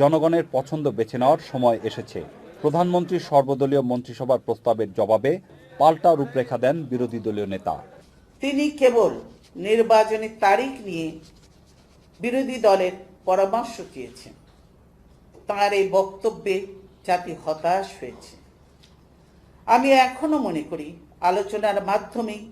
জনগণের পছন্দ বেছে নেওয়ার সময় এসেছে। প্রধানমন্ত্রীর সর্বদলীয় মন্ত্রিসভার প্রস্তাবের জবাবে পাল্টা রূপরেখা দেন বিরোধী দলীয় নেতা। তিনি কেবল নির্বাচনী তারিখ নিয়ে বিরোধী দলের পরামর্শ চেয়েছেন। তাঁর এই বক্তব্যে জাতি হতাশ হয়েছে। আমি এখনও মনে করি আলোচনার মাধ্যমেই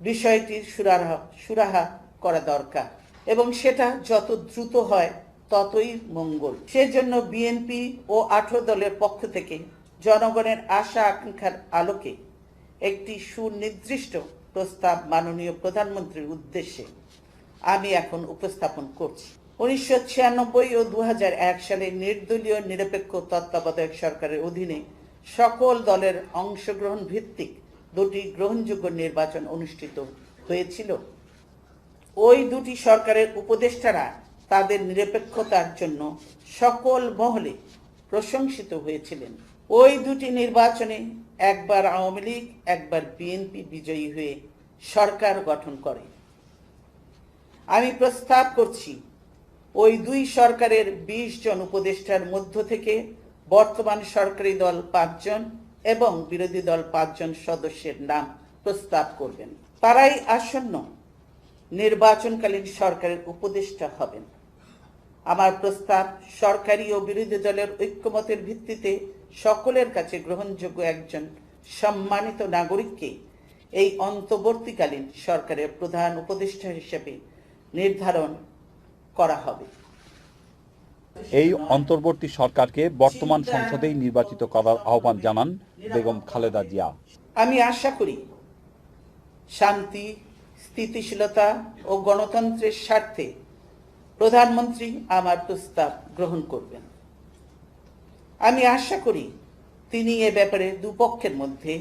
বিষয়টির সুরাহা সুরাহা করা দরকার এবং সেটা যত দ্রুত হয় ততই মঙ্গল। সেজন্য বিএনপি ও আঠারো দলের পক্ষ থেকে জনগণের আশা আকাঙ্ক্ষার আলোকে একটি সুনির্দিষ্ট প্রস্তাব মাননীয় প্রধানমন্ত্রীর উদ্দেশ্যে আমি এখন উপস্থাপন করছি। উনিশশো ছিয়ানব্বই ও দু হাজার এক সালে নির্দলীয় নিরপেক্ষ তত্ত্বাবধায়ক সরকারের অধীনে সকল দলের অংশগ্রহণ ভিত্তিক দুটি গ্রহণযোগ্য নির্বাচন অনুষ্ঠিত হয়েছিল। ওই দুটি সরকারের উপদেষ্টারা তাদের নিরপেক্ষতার জন্য সকল মহলে প্রশংসিত হয়েছিলেন। ওই দুটি নির্বাচনে একবার আওয়ামী লীগ, একবার বিএনপি বিজয়ী হয়ে সরকার গঠন করে। আমি প্রস্তাব করছি, ওই দুই সরকারের বিশ জন উপদেষ্টার মধ্য থেকে বর্তমান সরকারি দল পাঁচজন এবং বিরোধী দল পাঁচজন সদস্যের নাম প্রস্তাব করবেন। তারাই আসন্ন নির্বাচনকালীন সরকারের উপদেষ্টা হবেন। আমার প্রস্তাব সরকারি ও বিরোধী দলের ঐক্যমতের ভিত্তিতে সকলের কাছে গ্রহণযোগ্য একজন সম্মানিত নাগরিককে এই অন্তর্বর্তীকালীন সরকারের প্রধান উপদেষ্টা হিসেবে নির্ধারণ করা হবে। এই অন্তর্বর্তী সরকারকে বর্তমান সংসদেই নির্বাচিত করার আহ্বান জানান বেগম খালেদা জিয়া। আমি আশা করি শান্তি স্থিতিশীলতা ও গণতন্ত্রের স্বার্থে প্রধানমন্ত্রী আমার প্রস্তাব গ্রহণ করবেন। আমি আশা করি তিনি এ ব্যাপারে দুপক্ষের মধ্যে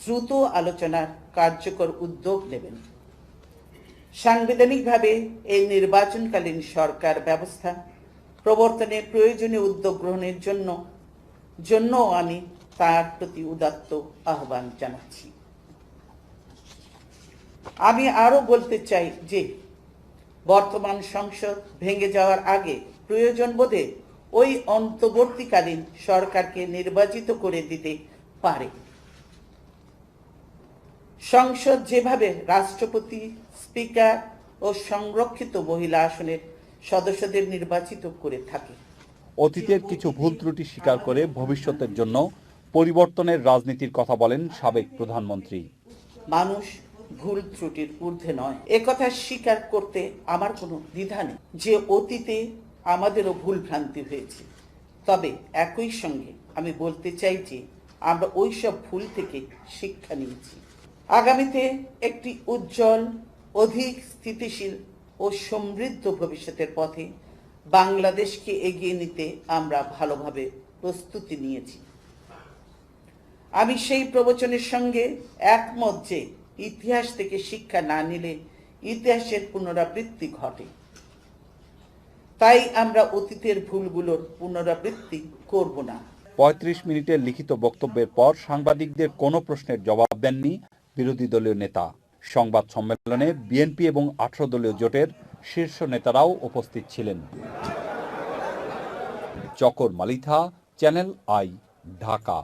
দ্রুত আলোচনার কার্যকর উদ্যোগ নেবেন। সাংবিধানিকভাবে এই নির্বাচনকালীন সরকার ব্যবস্থা প্রবর্তনে প্রয়োজনীয় উদ্যোগ গ্রহণের জন্য জন্য আমি তার প্রতি উদাত্ত আহ্বান জানাচ্ছি। আমি আরও বলতে চাই যে বর্তমান সংসদ ভেঙে যাওয়ার আগে প্রয়োজন বোধে ওই অন্তর্বর্তীকালীন সরকারকে নির্বাচিত করে দিতে পারে। সংসদ যেভাবে রাষ্ট্রপতি স্পিকার ও সংরক্ষিত মহিলা আসনের সদস্যদের নির্বাচিত করে থাকে। অতীতের কিছু ভুল ত্রুটি স্বীকার করে ভবিষ্যতের জন্য পরিবর্তনের রাজনীতির কথা বলেন সাবেক প্রধানমন্ত্রী। মানুষ ভুল ত্রুটির ঊর্ধ্বে নয়। একথা স্বীকার করতে আমার কোনো দ্বিধা নেই যে অতীতে আমাদেরও ভুল ভ্রান্তি হয়েছে। তবে একই সঙ্গে আমি বলতে চাই যে আমরা ওই সব ভুল থেকে শিক্ষা নিয়েছি। আগামীতে একটি উজ্জ্বল, অধিক স্থিতিশীল ও সমৃদ্ধ ভবিষ্যতের পথে বাংলাদেশকে এগিয়ে নিতে আমরা ভালোভাবে প্রস্তুতি নিয়েছি। আমি সেই প্রবচনের সঙ্গে একমত যে ইতিহাস থেকে শিক্ষা না নিলে ইতিহাসের পুনরাবৃত্তি ঘটে। তাই আমরা অতীতের ভুলগুলোর পুনরাবৃত্তি করব না। পঁয়ত্রিশ মিনিটের লিখিত বক্তব্যের পর সাংবাদিকদের কোনো প্রশ্নের জবাব দেননি বিরোধী দলীয় নেতা। সংবাদ সম্মেলনে বিএনপি এবং আঠারো দলীয় জোটের শীর্ষ নেতারাও উপস্থিত ছিলেন। Chakar Malitha, channel I, Dhaka.